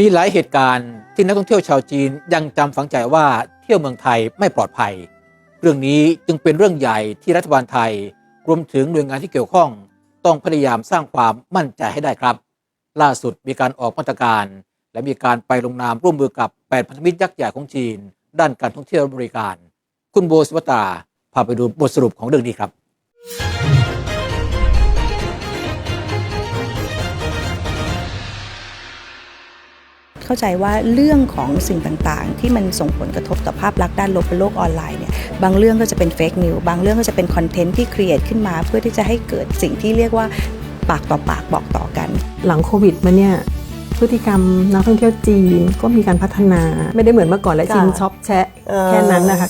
มีหลายเหตุการณ์ที่นักท่องเที่ยวชาวจีนยังจำฝังใจว่าเที่ยวเมืองไทยไม่ปลอดภัย เรื่องนี้จึงเป็นเรื่องใหญ่ที่รัฐบาลไทย รวมถึงหน่วยงานที่เกี่ยวข้อง ต้องพยายามสร้างความมั่นใจให้ได้ครับ ล่าสุดมีการออกมาตรการ และมีการไปลงนามร่วมมือกับ8พันธมิตรยักษ์ใหญ่ของจีน ด้านการท่องเที่ยวบริการ คุณโบสวตาพาไปดูบทสรุปของเรื่องนี้ครับ เข้าใจว่าเรื่องของสิ่งต่างๆ ที่มันส่งผลกระทบต่อภาพลักษณ์ด้านลบบนโลกออนไลน์เนี่ยบางเรื่องก็จะเป็นเฟกนิวบางเรื่องก็จะเป็นคอนเทนต์ที่ครีเอทขึ้นมา เพื่อที่จะให้เกิดสิ่งที่เรียกว่าปากต่อปากบอกต่อกัน หลังโควิดมาเนี่ยพฤติกรรมนักท่องเที่ยวจีนก็มีการพัฒนาไม่ได้เหมือนเมื่อก่อนและจ้ะจีนช็อปแชะเออแค่นั้นนะคะ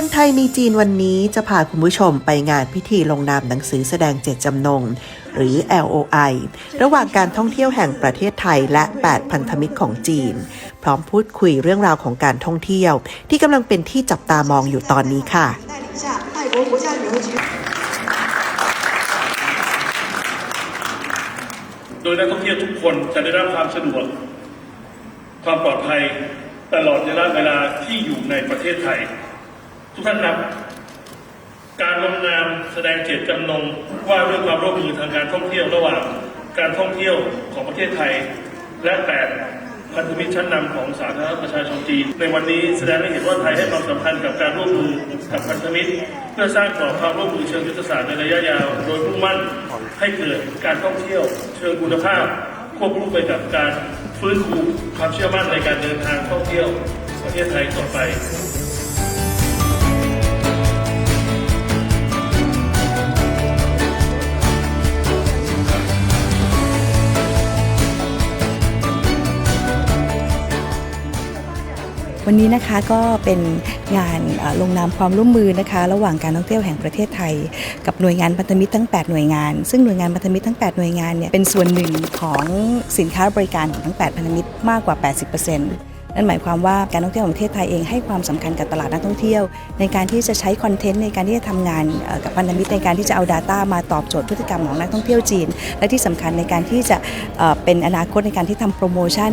คนไทยในจีนวันนี้จะพาคุณผู้ชมไปงานพิธีลงนามหนังสือแสดงเจตจำนง หรือ LOI ระหว่างการท่องเที่ยวแห่งประเทศไทยและ 8 พันธมิตรของจีน พร้อมพูดคุยเรื่องราวของการท่องเที่ยว ที่กำลังเป็นที่จับตามองอยู่ตอนนี้ค่ะโดยนักท่องเที่ยวทุกคนจะได้รับความสะดวก ความปลอดภัยตลอดระยะเวลาที่อยู่ในประเทศไทย ทุกท่านครับการลงนามแสดงเจตจำนงว่าด้วยความร่วมมือทางการท่องเที่ยวระหว่างการท่องเที่ยวของประเทศไทย และแปดพันธมิตรชั้นนำของสาธารณรัฐประชาชนจีนในวันนี้แสดงให้เห็นว่าไทยให้ความสำคัญกับการร่วมมือกับพันธมิตร เพื่อสร้างกรอบความร่วมมือเชิงยุทธศาสตร์ในระยะยาว โดยมุ่งมั่นให้เกิดการท่องเที่ยว เชิงคุณภาพ ควบคู่ไปกับการฟื้นฟูความเชื่อมั่นในการเดินทางท่องเที่ยว ประเทศไทยต่อไป วันนี้นะคะก็เป็นงานลงนามความร่วมมือนะคะ ระหว่างการท่องเที่ยวแห่งประเทศไทย กับหน่วยงานพันธมิตรทั้ง 8 หน่วยงาน ซึ่งหน่วยงานพันธมิตรทั้ง 8 หน่วยงานเนี่ยเป็นส่วนหนึ่งของสินค้าบริการของทั้ง 8 พันธมิตรมากกว่า 80%นั่นหมายความว่าการท่องเที่ยวของประเทศไทยเองให้ความสำคัญกับตลาดนักท่องเที่ยว ในการที่จะใช้คอนเทนต์ในการที่จะทำงานกับพันธมิตรในการที่จะเอา Data มาตอบโจทย์พฤติกรรมของนักท่องเที่ยวจีน และที่สำคัญในการที่จะเป็นอนาคตในการที่ทำโปรโมชั่น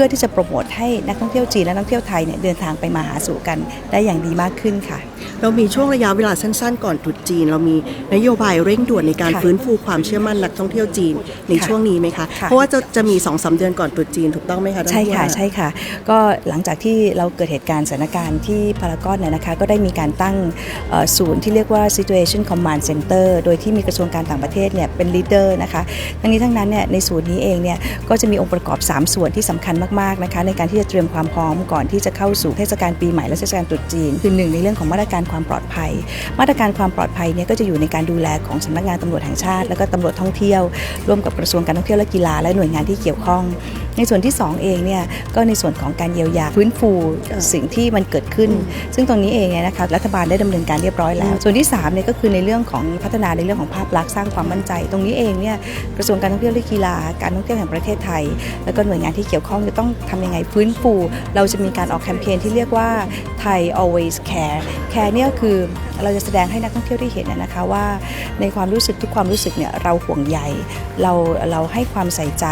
พื่อที่จะโปรโมทให้นักท่องเที่ยวจีนและนักท่องเที่ยวไทยเนี่ยเดินทางไปมาหาสู่กันได้อย่างดีมากขึ้นค่ะ เรามีช่วงระยะเวลาสั้นๆ ก่อนตรุษจีน เรามีนโยบายเร่งด่วนในการค่ะฟื้นฟูความเชื่อมั่นนักท่องเที่ยวจีนในค่ะช่วงนี้ไหมคะค่ะเพราะว่าจะจะมี2อสเดือนก่อนตรุษจีนถูกต้องไหมคะท่านใช่ผู้ค่ะว่าใช่ค่ะ ก็หลังจากที่เราเกิดเหตุการณ์สถานการณ์ที่พารากอนเนี่ยนะคะก็ได้มีการตั้งเอ่อศูนย์ที่เรียกว่า situation command center โดยที่มีกระทรวงการต่างประเทศเนี่ยเป็น leader นะคะทั้งนี้ทั้งนั้นเนี่ยในศูนย์นี้เองเนี่ยก็จะมีองค์ประกอบ 3 ส่วนที่สำคัญมมากๆนะคะในการที่จะเตรียมความพร้อมก่อนที่จะเข้าสู่เทศกาลปีใหม่และเทศกาลตรุษจีน คือหนึ่งในเรื่องของมาตรการความปลอดภัย มาตรการความปลอดภัยเนี่ยก็จะอยู่ในการดูแลของสำนักงานตำรวจแห่งชาติ แล้วก็ตำรวจท่องเที่ยว ร่วมกับกระทรวงการท่องเที่ยวและกีฬาและหน่วยงานที่เกี่ยวข้อง ในส่วนที่ 2 เองเนี่ยก็ในส่วนของการเยียวยาฟื้นฟูสิ่งที่มันเกิดขึ้น ซึ่งตรงนี้เองเนี่ยนะคะรัฐบาลได้ดำเนินการเรียบร้อยแล้ว ส่วนที่3เนี่ยก็คือในเรื่องของพัฒนาในเรื่องของภาพลักษณ์สร้างความมั่นใจ ตรงนี้เองเนี่ยกระทรวงการท่องเที่ยวและกีฬาการท่องเที่ยวแห่งประเทศไทย แล้วก็หน่วยงานที่เกี่ยวข้องจะต้องทำยังไงฟื้นฟู เราจะมีการออกแคมเปญที่เรียกว่า Thai always care care เนี่ยคือเราจะแสดงให้นักท่องเที่ยวได้เห็นนะนะคะว่า ในความรู้สึกทุกความรู้สึกเนี่ยเราห่วงใยเราเราให้ความใส่ใจ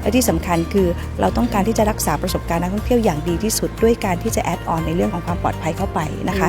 และที่สำคัญคือเราต้องการที่จะรักษาประสบการณ์นักท่องเที่ยวอย่างดีที่สุด ด้วยการที่จะแอดออนในเรื่องของความปลอดภัยเข้าไปนะคะ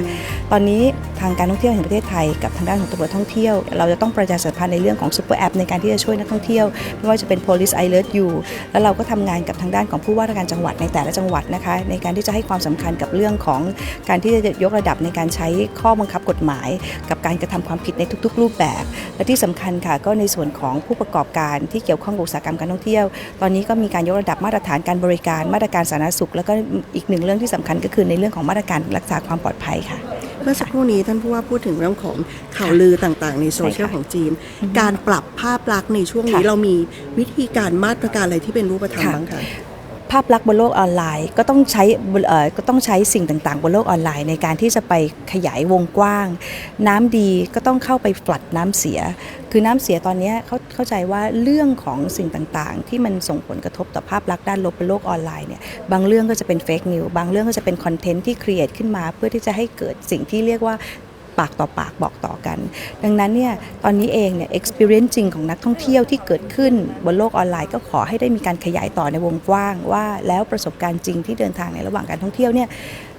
ตอนนี้ทางการท่องเที่ยวแห่งประเทศไทยกับทางด้านของตำรวจท่องเที่ยว เราจะต้องประชาสัมพันธ์ในเรื่องของซูเปอร์แอปในการที่จะช่วยนักท่องเที่ยวไม่ว่าจะเป็น police alert you แล้วเราก็ทำงานกับทางด้านของผู้ว่าราชการจังหวัดในแต่ละจังหวัดนะคะ ในการที่จะให้ความสำคัญกับเรื่องของการที่จะยกระดับในการใช้ข้อบังคับกฎหมาย กับการกระทำความผิดในทุก ๆ รูปแบบ และที่สำคัญค่ะก็ในส่วนของผู้ประกอบการที่เกี่ยวข้องกับอุตสาหกรรมการท่องเที่ยว ตอนนี้ก็มีการยกระดับมาตรฐานการบริการมาตรการสาธารณสุข แล้วก็อีกหนึ่งเรื่องที่สำคัญก็คือในเรื่องของมาตรการรักษาความปลอดภัยค่ะ เมื่อสักครู่นี้ท่านผู้ว่าพูดถึงเรื่องของข่าวลือต่างๆ ในโซเชียลใช่ค่ะของจีน การปรับภาพลักษณ์ในช่วงนี้ค่ะเรามีวิธีการมาตรการอะไรที่เป็นรูปธรรมค่ะบ้างคะ ภาพลักษณ์บนโลกออนไลน์ ก็ต้องใช้ก็ต้องใช้สิ่งต่างๆ บนโลกออนไลน์ ในการที่จะไปขยายวงกว้าง น้ำดีก็ต้องเข้าไปฟลัดน้ำเสีย คือน้ำเสียตอนนี้เขาเข้าใจว่าเรื่องของสิ่งต่างๆ ที่มันส่งผลกระทบต่อภาพลักษณ์ด้านลบบนโลกออนไลน์เนี่ยบางเรื่องก็จะเป็นเฟกนิวบางเรื่องก็จะเป็นคอนเทนต์ที่ครีเอทขึ้นมา เพื่อที่จะให้เกิดสิ่งที่เรียกว่า ปากต่อปากบอกต่อกัน ดังนั้นเนี่ยตอนนี้เองเนี่ย experience จริงของนักท่องเที่ยวที่เกิดขึ้นบนโลกออนไลน์ก็ขอให้ได้มีการขยายต่อในวงกว้างว่าแล้วประสบการณ์จริงที่เดินทางในระหว่างการท่องเที่ยวเนี่ย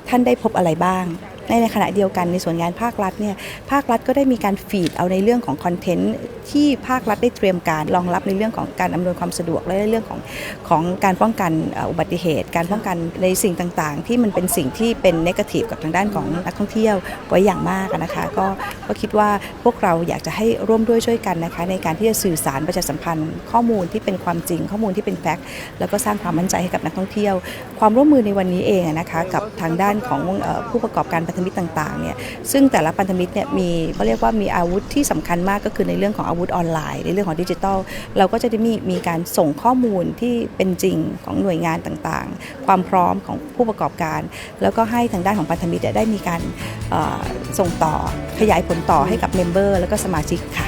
ท่านได้พบอะไรบ้าง ในในขณะเดียวกันในส่วนงานภาครัฐเนี่ยภาครัฐก็ได้มีการฟีดเอาในเรื่องของคอนเทนต์ที่ภาครัฐได้เตรียมการรองรับในเรื่องของการอำนวยความสะดวกและในเรื่องของของการป้องกันอุบัติเหตุ การป้องกันในสิ่งต่างๆ ที่มันเป็นสิ่งที่เป็นนกาทีฟกับทางด้านของนักท่องเที่ยวไว้อย่างมากนะคะก็ก็คิดว่าพวกเราอยากจะให้ร่วมด้วยช่วยกันนะคะในการที่จะสื่อสารประชาสัมพันธ์ ข้อมูลที่เป็นความจริง ข้อมูลที่เป็นแฟกต์แล้วก็สร้างความมั่นใจให้กับนักท่องเที่ยว ความร่วมมือในวันนี้เองนะคะกับทางด้านของผู้ประกอบการนธมิตรต่างๆเนี่ยซึ่งแต่ละพันธมิตรเนี่ยมีเขาเรียกว่ามีอาวุธที่สำคัญมากก็คือในเรื่องของอาวุธออนไลน์ ในเรื่องของดิจิทัล เราก็จะได้มีมีการส่งข้อมูลที่เป็นจริงของหน่วยงานต่างๆ ความพร้อมของผู้ประกอบการ แล้วก็ให้ทางด้านของพันธมิตรได้มีการส่งต่อขยายผลต่อให้กับเมมเบอร์แล้วก็สมาชิกค่ะ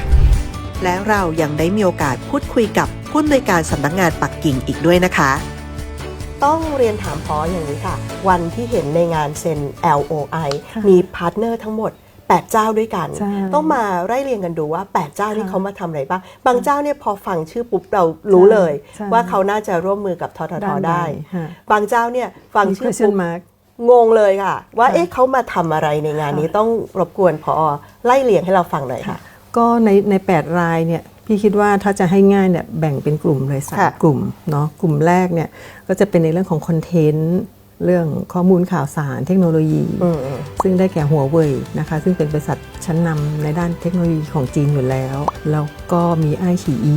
และเรายังได้มีโอกาสพูดคุยกับผู้อำนวยการสำนักงานปักกิ่งอีกด้วยนะคะ ต้องเรียนถามพออย่างนี้ค่ะ วันที่เห็นในงานเซ็น LOI ค่ะมีพาร์ทเนอร์ทั้งหมด8 เจ้าด้วยกันใช่ต้องมาไล่เรียงกันดูว่า 8 เจ้านี่ค่ะเขามาทำอะไรบ้าง บางเจ้าเนี่ยพอฟังชื่อปุ๊บเรารู้เลยใช่ว่าเขาน่าจะร่วมมือกับทททด้านใดได้ฮะบางเจ้าเนี่ยฟังมีชื่อ question ปุ๊บ mark งงเลยค่ะ ว่าค่ะเอ๊ะเขามาทำอะไรในงานนี้ค่ะต้องรบกวนพอไล่เรียงให้เราฟังหน่อยค่ะ ก็ในใน8รายเนี่ย พี่คิดว่าถ้าจะให้ง่ายเนี่ยแบ่งเป็นกลุ่มเลยสามค่ะกลุ่มเนาะกลุ่มแรกเนี่ยก็จะเป็นในเรื่องของคอนเทนต์เรื่องข้อมูลข่าวสารเทคโนโลยีอืมอืมซึ่งได้แก่หัวเว่ยนะคะ ซึ่งเป็นบริษัทชั้นนำในด้านเทคโนโลยีของจีนอยู่แล้ว แล้วก็มีไอฉีอี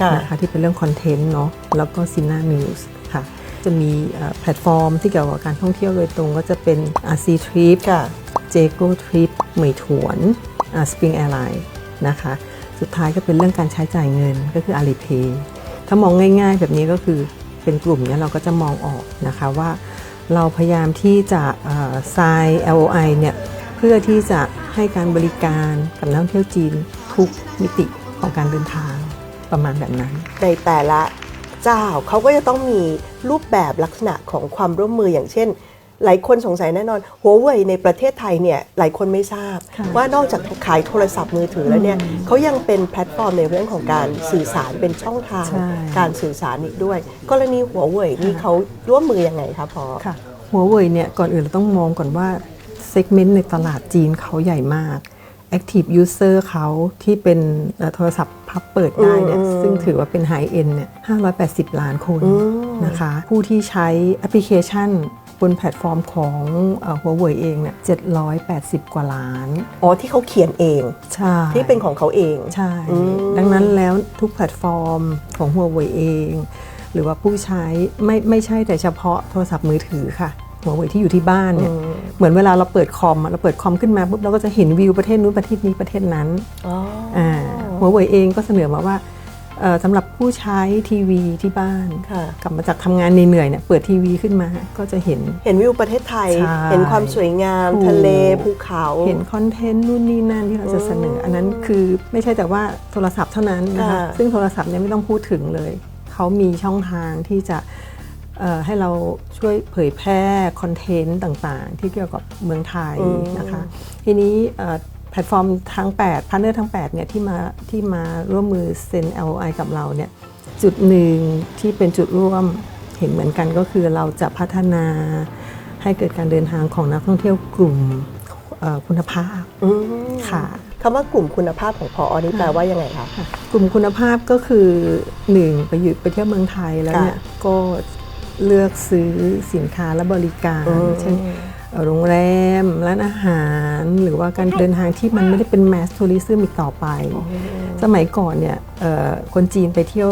ค่ะนะคะที่เป็นเรื่องคอนเทนต์เนาะแล้วก็ซินานิวส์ค่ะจะมีเอ่อแพลตฟอร์มที่เกี่ยวกับการท่องเที่ยวโดยตรงก็จะเป็น RC Trip ค่ะเจโกทริปเหมยถวนสปริงแอร์ไลน์นะคะ สุดท้ายก็เป็นเรื่องการใช้จ่ายเงินก็คือ Alipay ถ้ามองง่ายๆ แบบนี้ก็คือเป็นกลุ่มเนี้ยเราก็จะมองออกนะคะว่าเราพยายามที่จะทราย LOI เนี่ยเพื่อที่จะให้การบริการกับนักท่องเที่ยวจีนทุกมิติของการเดินทางประมาณแบบนั้น ในแต่ละเจ้าเขาก็จะต้องมีรูปแบบลักษณะของความร่วมมืออย่างเช่น หลายคนสงสัยแน่นอนหัวเว่ยในประเทศไทยเนี่ยหลายคนไม่ทราบค่ะว่านอกจากขายโทรศัพท์มือถือแล้วเนี่ยเขายังเป็นแพลตฟอร์มในเรื่องของการสื่อสารเป็นช่องทางใช่การสื่อสารอีกด้วย กรณีหัวเว่ยนี่เขาร่วมมือยังไงคะพอค่ะหัวเว่ยเนี่ยก่อนอื่นเราต้องมองก่อนว่าเซกเมนต์ในตลาดจีนเขาใหญ่มาก Active User เขาที่เป็นเอ่อโทรศัพท์พับเปิดได้เนี่ยอืมซึ่งถือว่าเป็นไฮเอ็นเนี่ย580 ล้านคนอืมนะคะ ผู้ที่ใช้แอปพลิเคชัน บนแพลตฟอร์มของหัวเว่ยเองเนี่ย780 กว่าล้าน อ๋อ ที่เขาเขียนเอง ใช่ ที่เป็นของเขาเอง ใช่อืมดังนั้นแล้วทุกแพลตฟอร์มของหัวเว่ยเอง หรือว่าผู้ใช้ไม่ไม่ใช่แต่เฉพาะโทรศัพท์มือถือค่ะหัวเว่ยที่อยู่ที่บ้านเนี่ยเหมือนเวลาเราเปิดคอมอะเราเปิดคอมขึ้นมาปุ๊บเราก็จะเห็นวิวประเทศนู้นประเทศนี้ประเทศนั้นอ๋ออ่าหัวเว่ยเองก็เสนอมาว่าเอ่อ สำหรับผู้ใช้ทีวีที่บ้านค่ะกลับมาจากทำงานเหนื่อยๆเนี่ยเปิดทีวีขึ้นมาก็จะเห็นเห็นวิวประเทศไทยใช่เห็นความสวยงามถูกทะเลภูเขาเห็นคอนเทนต์นู่นนี่นั่นที่เราจะเสนอ อันนั้นคือไม่ใช่แต่ว่าโทรศัพท์เท่านั้นนะคะค่ะซึ่งโทรศัพท์เนี่ยไม่ต้องพูดถึงเลย เขามีช่องทางที่จะเอ่อให้เราช่วยเผยแพร่คอนเทนต์ต่างๆ ที่เกี่ยวกับเมืองไทยนะคะ ทีนี้เอ่อ แพลตฟอร์มทั้ง8พาร์เนอร์ทั้ง8เนี่ยที่มาที่มาร่วมมือเซ็น LOI กับเราเนี่ยจุดหนึ่งที่เป็นจุดร่วมเห็นเหมือนกันก็คือเราจะพัฒนาให้เกิดการเดินทางของนักท่องเที่ยวกลุ่มเอ่อคุณภาพอืมค่ะคำว่ากลุ่มคุณภาพของพออนี่แปลว่ายังไงคะกลุ่มคุณภาพก็คือหนึ่งไปอยู่ไปเที่ยวเมืองไทยแล้วเนี่ยค่ะก็เลือกซื้อสินค้าและบริการอืมเช่นเอ่อ โรงแรม ร้านอาหาร หรือว่าการเดินทางที่มันไม่ได้เป็นแมสทัวริซึมอีกต่อไป สมัยก่อนเนี่ยเอ่อคนจีนไปเที่ยว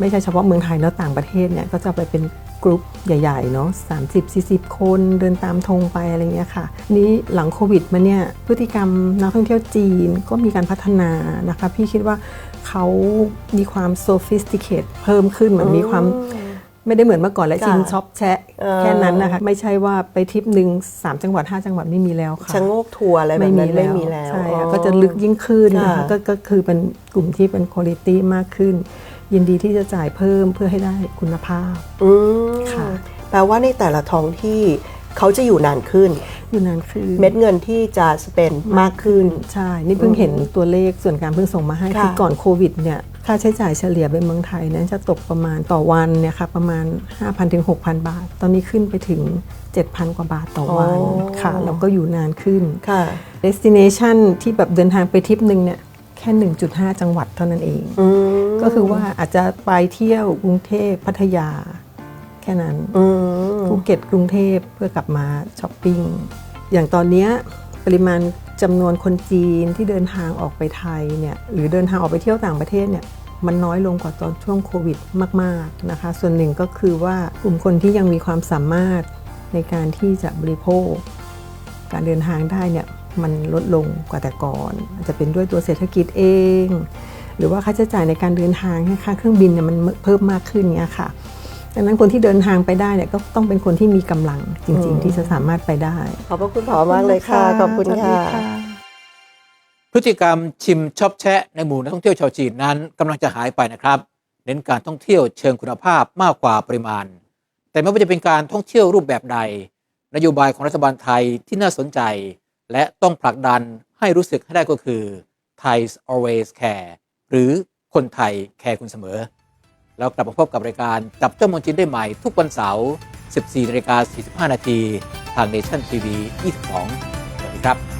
ไม่ใช่เฉพาะเมืองไทยแล้วต่างประเทศเนี่ยก็จะไปเป็นกลุ่มใหญ่ๆเนาะ30 40 คนเดินตามธงไปอะไรเงี้ยค่ะ นี้หลังโควิดมาเนี่ยพฤติกรรมนักท่องเที่ยวจีนก็มีการพัฒนานะคะ พี่คิดว่าเขามีความ sophisticate เพิ่มขึ้นเหมือนมีความ ไม่ได้เหมือนเมื่อก่อนและจ้ะชิงช็อปแชะเออแค่นั้นนะคะ ไม่ใช่ว่าไปทริปหนึ่ง3จังหวัด5จังหวัดไม่มีแล้วค่ะ ชะโงกทัวร์อะไรแบบนั้นไม่มีแล้วใช่อ๋ค่ะอ ก็จะลึกยิ่งขึ้นนะคะค่ะ ก็ก็คือเป็นกลุ่มที่เป็นคุณ i t y มากขึ้น ยินดีที่จะจ่ายเพิ่มเพื่อให้ได้คุณภาพ อืมค่ะ แปลว่าในแต่ละท้องที่เขาจะอยู่นานขึ้น อยู่นานคือเม็ดเงินที่จะสเปนมากขึ้น ใช่ นี่เพิ่งเห็นตัวเลขส่วนกลารเพิ่งส่งมาให้ค่ะ คือก่อนโควิดเนี่ย ค่าใช้จ่ายเฉลี่ยเป็นเมืองไทยนั้นจะตกประมาณต่อวันเนี่ยค่ะประมาณ 5,000ถึง6,000 บาท ตอนนี้ขึ้นไปถึง 7,000 กว่าบาทต่อวันอ๋อค่ะแล้วก็อยู่นานขึ้นค่ะ destination ที่แบบเดินทางไปทริปหนึ่งเนี่ยแค่ 1.5 จังหวัดเท่านั้นเองอืมก็คือว่าอาจจะไปเที่ยวกรุงเทพพัทยา แค่นั้นอืมภูเก็ตกรุงเทพเพื่อกลับมาช้อปปิ้งอย่างตอนเนี้ยปริมาณจำนวนคนจีนที่เดินทางออกไปไทยเนี่ยหรือเดินทางออกไปเที่ยวต่างประเทศเนี่ย มันน้อยลงกว่าตอนช่วงโควิดมาก ๆนะคะ ส่วนหนึ่งก็คือว่ากลุ่มคนที่ยังมีความสามารถในการที่จะบริโภค การเดินทางได้เนี่ยมันลดลงกว่าแต่ก่อน อาจจะเป็นด้วยตัวเศรษฐกิจเอง หรือว่าค่าใช้จ่ายในการเดินทางค่าเครื่องบินเนี่ยมันเพิ่มมากขึ้นเนี่ยค่ะดังนั้นคนที่เดินทางไปได้เนี่ยก็ต้องเป็นคนที่มีกำลังจริง ๆ ที่จะสามารถไปได้ ขอบพระคุณผอมากเลยค่ะ ขอบคุณสวัสค่ะดีค่ะ พฤติกรรมชิมชอบแชะในหมู่นักท่องเที่ยวชาวจีนนั้นกำลังจะหายไปนะครับ เน้นการท่องเที่ยวเชิงคุณภาพมากกว่าปริมาณ แต่ไม่ว่าจะเป็นการท่องเที่ยวรูปแบบใด นโยบายของรัฐบาลไทยที่น่าสนใจ และต้องผลักดันให้รู้สึกให้ได้ก็คือ Thai always care หรือคนไทยแคร์คุณเสมอ แล้วกลับมาพบกับรายการจับเจ้ามนจินได้ใหม่ทุกวันเสาร์ 14นาฬิกา45 นาที ทาง Nation TV 22 สวัสดีครับ